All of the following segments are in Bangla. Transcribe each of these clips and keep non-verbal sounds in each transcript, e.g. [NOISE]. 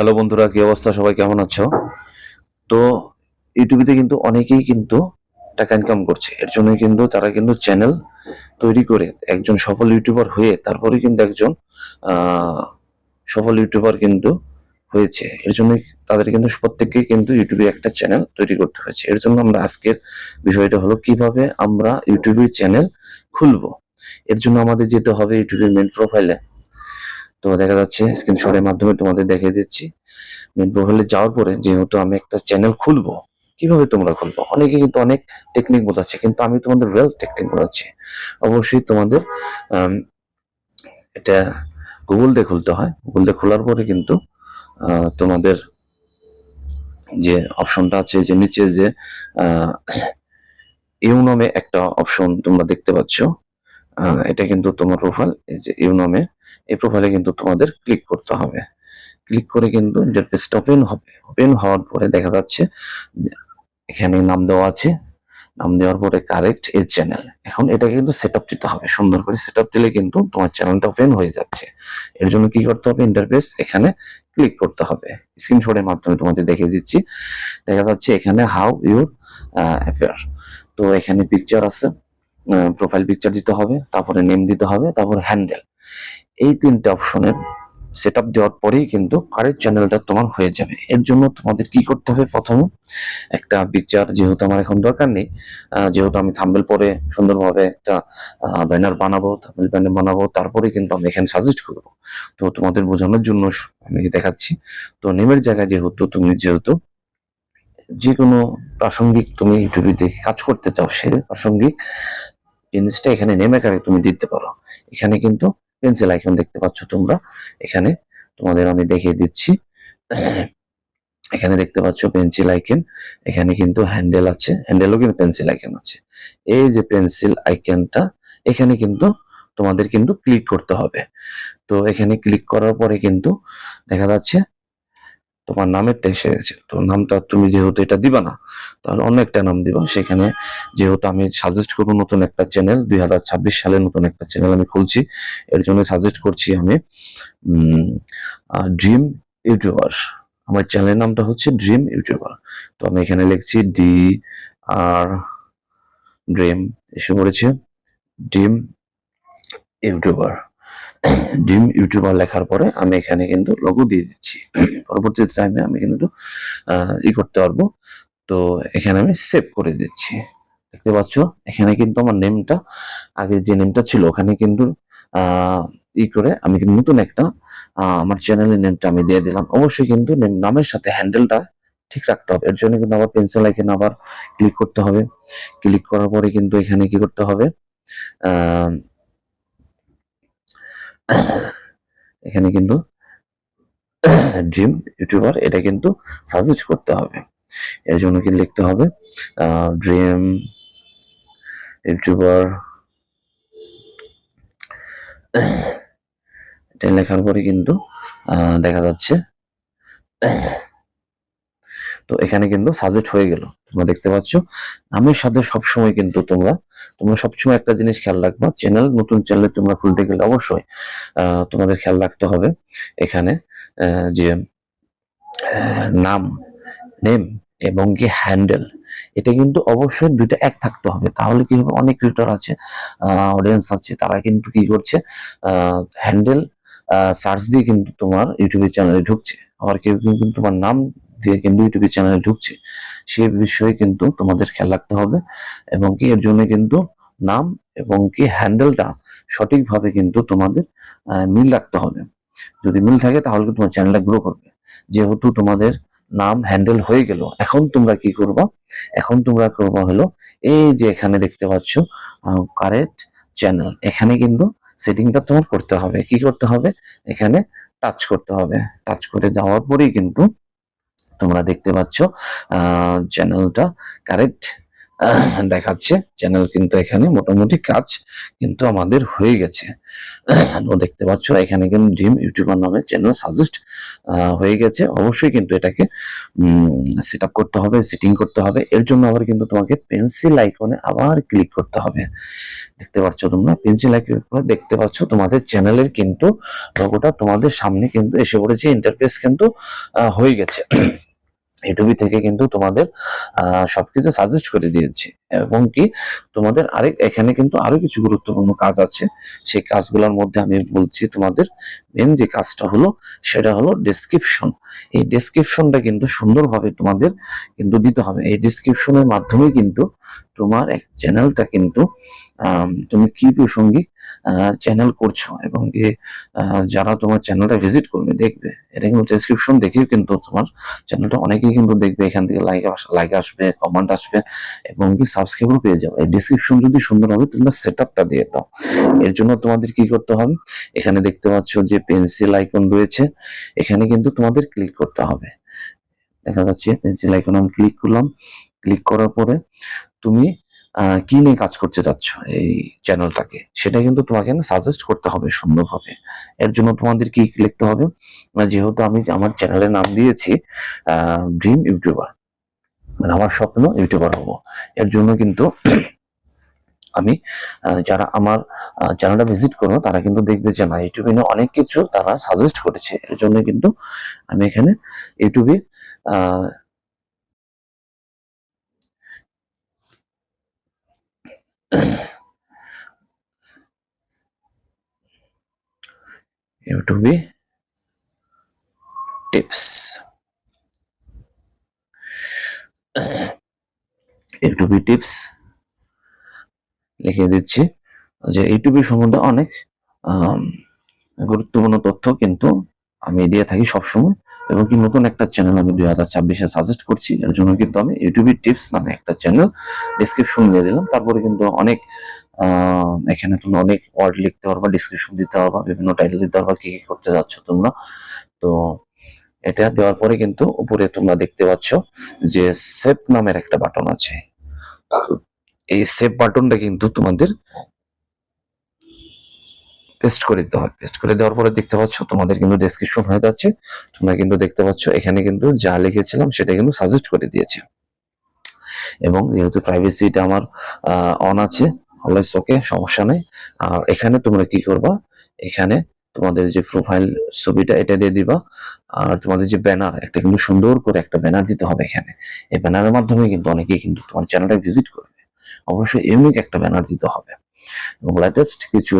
হ্যালো বন্ধুরা, কি অবস্থা? সবাই কেমন আছো? তো ইউটিউবে কিন্তু অনেকেই কিন্তু টাকা ইনকাম করছে। এর জন্য কিন্তু তারা কিন্তু চ্যানেল তৈরি করে একজন সফল ইউটিউবার হয়ে তারপরে কিন্তু একজন সফল ইউটিউবার কিন্তু হয়েছে। এর জন্য তাদের কিন্তু প্রত্যেককে কিন্তু ইউটিউবে একটা চ্যানেল তৈরি করতে হয়েছে। এর জন্য আমরা আজকের বিষয়টা হলো, কীভাবে আমরা ইউটিউবে চ্যানেল খুলবো? এর জন্য আমাদের যেতে হবে ইউটিউবের মেন প্রোফাইলে তো দেখা যাচ্ছে স্ক্রিনশটের মাধ্যমে তোমাদের দেখিয়ে দিচ্ছি। মেন প্রোফাইলে যাওয়ার পরে যেহেতু আমি একটা চ্যানেল খুলবো, কীভাবে তোমরা খুলবো? অনেকে কিন্তু অনেক টেকনিক বোঝাচ্ছে, কিন্তু আমি তোমাদের রিয়েল টেকনিক বোঝাচ্ছি। অবশ্যই তোমাদের এটা গুগল দিয়ে খুলতে হয়। গুগল দিয়ে খোলার পরে কিন্তু তোমাদের যে অপশনটা আছে, যে নিচে যে ইউনমে [COUGHS] একটা অপশন তোমরা দেখতে পাচ্ছ। এটা কিন্তু তোমার প্রোফাইল এই যে ইউনমে এই প্রোফাইলে কিন্তু তোমাদের ক্লিক করতে হবে। ক্লিক করে কিন্তু ইন্টারফেসটা ওপেন হবে ওপেন হওয়ার পরে দেখা যাচ্ছে এখানে নাম দেওয়া আছে। নাম দেওয়ার পরে কারেক্ট এই চ্যানেল এখন এটা কিন্তু সেট আপ দিতে হবে। সুন্দর করে সেট আপ দিলে কিন্তু তোমার চ্যানেলটা ওপেন হয়ে যাচ্ছে। এর জন্য কি করতে হবে? ইন্টারফেস এখানে ক্লিক করতে হবে। স্ক্রিনশটের মাধ্যমে তোমাদের দেখিয়ে দিচ্ছি। দেখা যাচ্ছে এখানে হাউ ইউর অ্যাফেয়ার তো এখানে পিকচার আছে। প্রোফাইল পিকচার দিতে হবে, তারপরে নেম দিতে হবে, তারপরে হ্যান্ডেল এই তিনটে অপশনের সেট আপ দেওয়ার পরেই কিন্তু কারেন্ট চ্যানেলটা তোমার হয়ে যাবে। এর জন্য তোমাদের কি করতে হবে প্রথমে? একটা পিকচার যেহেতু আমার এখন দরকার নেই যেহেতু আমি থাম্বেল পরে সুন্দরভাবে একটা ব্যানার বানাবো থাম্বেল ব্যানার বানাবো, তারপরে কিন্তু আমি এখানে সাজেস্ট করব। তো তোমাদের বোঝানোর জন্য আমি দেখাচ্ছি। তো নেমের জায়গায় যেহেতু, তুমি যেহেতু যে কোনো প্রাসঙ্গিক তুমি ইউটিউবে দেখে কাজ করতে চাও, সে প্রাসঙ্গিক জিনিসটা এখানে নেমে কারে তুমি দিতে পারো। এখানে কিন্তু পেন্সিল আইকন দেখতে পাচ্ছ তোমরা। এখানে তোমাদের আমি দেখিয়ে দিচ্ছি। এখানে দেখতে পাচ্ছ পেন্সিল আইকন এখানে কিন্তু হ্যান্ডেল আছে। হ্যান্ডেলও কিন্তু পেন্সিল আইকন আছে। এই যে পেন্সিল আইকনটা এখানে কিন্তু তোমাদের কিন্তু ক্লিক করতে হবে। তো এখানে ক্লিক করার পরে কিন্তু দেখা যাচ্ছে তোমার নামেরটা এসে গেছে তো নামটা তুমি যেহেতু এটা দিবা না, তাহলে অন্য একটা নাম দিবা। সেখানে যেহেতু আমি সাজেস্ট করব নতুন একটা চ্যানেল দুই হাজার ছাব্বিশ সালে নতুন একটা চ্যানেল আমি খুলছি। এর জন্য সাজেস্ট করছি আমি ড্রিম ইউটিউবার আমার চ্যানেলের নামটা হচ্ছে ড্রিম ইউটিউবার তো আমি এখানে লিখছি ডি আর ড্রিম এসে পড়েছে ড্রিম ইউটিউবার ড্রিম ইউটিউবার লেখার পরে আমি এখানে কিন্তু লোগো দিয়ে দিচ্ছি। পরবর্তী টাইমে আমি কিন্তু ই করতে পারব। তো এখানে আমি সেভ করে দিচ্ছি। দেখতে পাচ্ছ? এখানে কিন্তু আমার নেমটা আগে যে নেমটা ছিল, ওখানে কিন্তু ই করে আমি কিন্তু নতুন একটা আমার চ্যানেলের নেমটা আমি দিয়ে দিলাম। অবশ্যই কিন্তু name- নামের সাথে হ্যান্ডেলটা ঠিক রাখতে হবে। এর জন্য কিন্তু আবার পেন্সিল আইকনে আবার ক্লিক করতে হবে। ক্লিক করার পরে কিন্তু এখানে কি করতে হবে? এখানে কিন্তু ড্রিম ইউটিউবার এটা কিন্তু সাজেস্ট করতে হবে। এর জন্য কি লিখতে হবে? ড্রিম ইউটিউবার এটা লেখার পরে কিন্তু দেখা যাচ্ছে তো এখানে কিন্তু সাজেস্ট হয়ে গেল। তোমরা দেখতে পাচ্ছ নামের সাথে সবসময় কিন্তু তোমরা তোমরা সবসময় একটা জিনিস খেয়াল রাখবা চ্যানেল নতুন চ্যানেল তোমরা খুলতে গেলে অবশ্যই তোমাদের খেয়াল রাখতে হবে। এখানে যে নাম নেম এবং কি হ্যান্ডেল এটা কিন্তু অবশ্যই দুইটা এক থাকতে হবে। তাহলে কি হবে? অনেক ক্রিয়েটর আছে অডিয়েন্স আছে, তারা কিন্তু কি করছে? হ্যান্ডেল সার্চ দিয়ে কিন্তু তোমার ইউটিউবের চ্যানেলে ঢুকছে। আবার কেউ কিন্তু তোমার নাম দিয়ে কিন্তু ইউটিউবে চ্যানেলে ঢুকছে, সে বিষয়ে কিন্তু তোমাদের খেয়াল রাখতে হবে এবং কি এর জন্য কিন্তু নাম এবং কি হ্যান্ডেলটা সঠিকভাবে কিন্তু তোমাদের মিল রাখতে হবে। যদি মিল থাকে তাহলে তোমার চ্যানেলটা গ্রো করবে। যেহেতু তোমাদের নাম হ্যান্ডেল হয়ে গেল, এখন তোমরা কি করবা? এখন তোমরা করবা হলো এই যে এখানে দেখতে পাচ্ছ কারেক্ট চ্যানেল এখানে কিন্তু সেটিংটা তোমার করতে হবে। কি করতে হবে? এখানে টাচ করতে হবে। টাচ করে যাওয়ার পরেই কিন্তু তোমরা দেখতে পাচ্ছ চ্যানেলটা কারেক্ট দেখাচ্ছে। চ্যানেল কিন্তু এখানে মোটামুটি কাজ কিন্তু আমাদের হয়ে গেছে। দেখতে পাচ্ছ, এখানে কিন্তু ড্রিম ইউটিউবার নামে চ্যানেল সাজেস্ট হয়ে গেছে। অবশ্যই কিন্তু এটাকে সেট করতে হবে সেটিং করতে হবে। এর জন্য আবার কিন্তু তোমাকে পেন্সিল আইকনে আবার ক্লিক করতে হবে। দেখতে পাচ্ছ তোমরা পেন্সিল আইকনে দেখতে পাচ্ছ তোমাদের চ্যানেলের কিন্তু লোগোটা তোমাদের সামনে কিন্তু এসে পড়েছে। ইন্টারফেস কিন্তু হয়ে গেছে। ইউটিউব থেকে কিন্তু তোমাদের সবকিছু সাজেস্ট করে দিয়েছে। এবং কি তোমাদের আরেক, এখানে কিন্তু আরও কিছু গুরুত্বপূর্ণ কাজ আছে। সেই কাজগুলোর মধ্যে আমি বলছি তোমাদের মেন যে কাজটা হলো, সেটা হলো ডেসক্রিপশন এই ডেসক্রিপশনটা কিন্তু সুন্দরভাবে তোমাদের কিন্তু দিতে হবে। এই ডেসক্রিপশনের মাধ্যমে কিন্তু তোমার এক চ্যানেলটা কিন্তু তুমি কি প্রসঙ্গিক চ্যানেল করছ এবং কি যারা তোমার চ্যানেলটা ভিজিট করবে, দেখবে। এটা কিন্তু ডেসক্রিপশন দেখেও কিন্তু তোমার চ্যানেলটা অনেকেই কিন্তু দেখবে। এখান থেকে লাইক লাইক আসবে কমেন্ট আসবে এবং কি সাবস্ক্রাইবও পেয়ে যাও। এই ডেসক্রিপশন যদি সুন্দর হবে, তোমরা সেট আপটা দিয়ে দাও। এর জন্য তোমাদের কি করতে হবে? এখানে দেখতে পাচ্ছ যে পেন্সিল আইকন রয়েছে। এখানে কিন্তু তোমাদের ক্লিক করতে হবে। দেখা যাচ্ছে পেন্সিল আইকন আমি ক্লিক করলাম। ক্লিক করার পরে তুমি কি নিয়ে কাজ করতে চাচ্ছ এই চ্যানেলটাকে সেটা কিন্তু তোমাকে না সাজেস্ট করতে হবে সুন্দরভাবে। এর জন্য তোমাদের কি লিখতে হবে? যেহেতু আমি আমার চ্যানেলের নাম দিয়েছি ড্রিম ইউটিউবার মানে আমার স্বপ্ন ইউটিউবার হব। এর জন্য কিন্তু আমি যারা আমার চ্যানেলটা ভিজিট করব তারা কিন্তু দেখবে যে না ইউটিউবে অনেক কিছু তারা সাজেস্ট করেছে। এর জন্য কিন্তু আমি এখানে ইউটিউবে ইউটিউবে টিপস ইউটিউবে টিপস লিখে দিচ্ছি যে ইউটিউবের সম্বন্ধে অনেক গুরুত্বপূর্ণ তথ্য কিন্তু আমি দিয়ে থাকি সবসময় এবং কি নতুন একটা চ্যানেল আমি দুই হাজার ছাব্বিশে সাজেস্ট করছি, এর জন্য কিন্তু আমি ইউটিউবের টিপস নামে একটা চ্যানেল ডিসক্রিপশন দিয়ে দিলাম। তারপরে কিন্তু অনেক এখানে তুমি অনেক ওয়ার্ড লিখতে পারবা ডিসক্রিপশন দিতে পারবা, বিভিন্ন টাইটেল দিতে পারবা, কি কি করতে যাচ্ছ তোমরা। তো এটা দেওয়ার পরে কিন্তু উপরে তোমরা দেখতে পাচ্ছ যে সেভ নামের একটা বাটন আছে। এই সেভ বাটনটা কিন্তু তোমাদের পেস্ট করে দিতে হয়। পেস্ট করে দেওয়ার পরে দেখতে পাচ্ছ তোমাদের কিন্তু ডেসক্রিপশন হয়ে যাচ্ছে। তোমরা কিন্তু দেখতে পাচ্ছ এখানে কিন্তু যা লিখেছিলাম সেটা কিন্তু সাজেস্ট করে দিয়েছে। এবং যেহেতু প্রাইভেসিটা আমার অন আছে অলওয়েজ ওকে সমস্যা নেই। আর এখানে তোমরা কি করবা? এখানে তোমাদের যে প্রোফাইল ছবিটা, এটা দিয়ে দিবা। আর তোমাদের যে ব্যানার একটা কিন্তু সুন্দর করে একটা ব্যানার দিতে হবে এখানে। এই ব্যানারের মাধ্যমে কিন্তু অনেকেই কিন্তু তোমার চ্যানেলটা ভিজিট করবে। অবশ্যই ইউনিক একটা ব্যানার দিতে হবে। এবং লেটেস্ট কিছু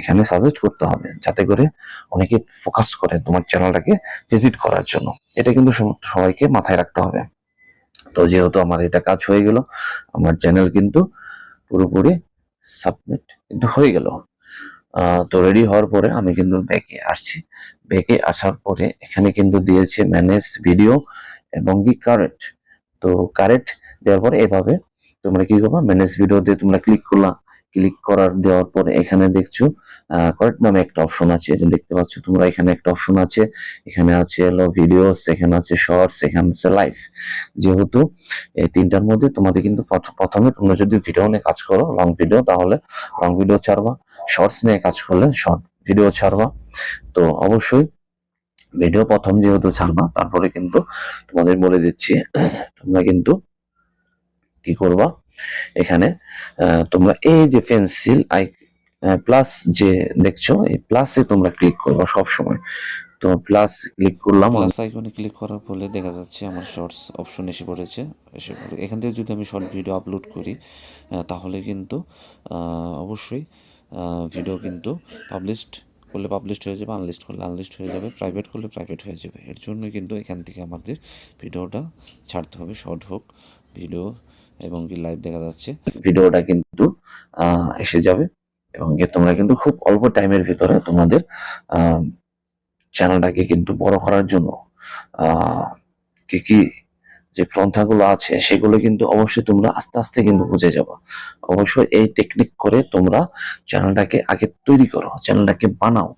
এখানে সাজেস্ট করতে হবে, যাতে করে অনেকে ফোকাস করে তোমার চ্যানেলটাকে ভিজিট করার জন্য। এটা কিন্তু সবাইকে মাথায় রাখতে হবে। তো যেহেতু আমার এটা কাজ হয়ে গেল, আমার চ্যানেল কিন্তু পুরোপুরি সাবমিট কিন্তু হয়ে গেল। তো রেডি হওয়ার পরে আমি কিন্তু ব্যাকে আসছি। ব্যাকে আসার পরে এখানে কিন্তু দিয়েছে ম্যানেজ ভিডিও এবং কি কারেক্ট তো কারেক্ট দেওয়ার পরে এভাবে তোমরা কি করবা? ম্যানেজ ভিডিও দিয়ে তোমরা ক্লিক করলা। ক্লিক করার দেওয়ার পরে এখানে দেখছ কারেক্ট নামে একটা অপশন আছে। যে দেখতে পাচ্ছ তোমরা, এখানে একটা অপশন আছে। এখানে আছে হলো ভিডিওস এখানে আছে শর্টস এখানে আছে লাইভ যেহেতু এই তিনটার মধ্যে তোমাদের কিন্তু প্রথ- প্রথমে তোমরা যদি ভিডিও নিয়ে কাজ করো লং ভিডিও তাহলে লং ভিডিও ছাড়বা শর্টস নিয়ে কাজ করলে শর্ট ভিডিও ছাড়বা। তো অবশ্যই ভিডিও প্রথম যেহেতু ছাড়বা, তারপরে কিন্তু তোমাদের বলে দিচ্ছি, তোমরা কিন্তু কি করবা? এখানে তোমরা এই যে পেন্সিল আই প্লাস যে দেখছ এই প্লাসে তোমরা ক্লিক করবা সব সময় তো প্লাস ক্লিক করলাম প্লাস আইকনে ক্লিক করার ফলে দেখা যাচ্ছে আমার শর্টস অপশন এসে পড়েছে। এসে পড়ে এখান থেকে যদি আমি শর্ট ভিডিও আপলোড করি তাহলে কিন্তু অবশ্যই ভিডিও কিন্তু পাবলিশড করলে পাবলিশড হয়ে যাবে আনলিস্ট করলে আনলিস্ট হয়ে যাবে প্রাইভেট করলে প্রাইভেট হয়ে যাবে। এর জন্য কিন্তু এখান থেকে আমাদের ভিডিওটা ছাড়তে হবে। শর্ট হোক ভিডিও এবং কি লাইভ দেখা যাচ্ছে। ভিডিওটা কিন্তু এসে যাবে। এবং তোমরা কিন্তু খুব অল্প টাইমের ভিতরে তোমাদের চ্যানেলটাকে কিন্তু বড় করার জন্য কি কি যে পন্থাগুলো আছে, সেগুলো কিন্তু অবশ্যই তোমরা আস্তে আস্তে কিন্তু বুঝে যাবে। অবশ্যই এই টেকনিক করে তোমরা চ্যানেলটাকে আগে তৈরি করো চ্যানেলটাকে বানাও।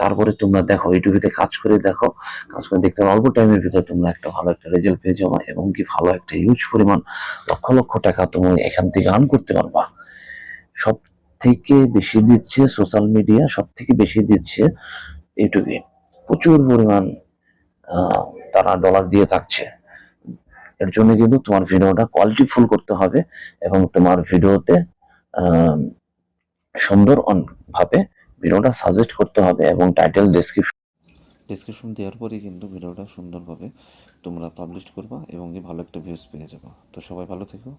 তারপরে তোমরা দেখো ইউটিউবে কাজ করে দেখো, কাজ করে দেখতে অল্প টাইমের ভিতরে তোমরা একটা ভালো একটা রেজাল্ট পেয়ে যাবে এবং কি ভালো একটা ইউজ পরিমাণ লক্ষ লক্ষ টাকা তুমি এখান থেকে আর্ন করতে পারবা। সব থেকে বেশি দিচ্ছে সোশ্যাল মিডিয়া সব থেকে বেশি দিচ্ছে ইউটিউবে প্রচুর পরিমাণ তারা ডলার দিয়ে থাকছে। এর জন্য কিন্তু তোমার ভিডিওটা কোয়ালিটি ফুল করতে হবে এবং তোমার ভিডিওতে সুন্দর ভাবে ভিডিওটা সাজেস্ট করতে হবে এবং টাইটেল ডেসক্রিপশন ডিসক্রিপশন দেওয়ার পরে কিন্তু ভিডিওটা সুন্দরভাবে তোমরা পাবলিশ করবা এবং ভালো একটা ভিউজ পেয়ে যাব। তো সবাই ভালো থেকো।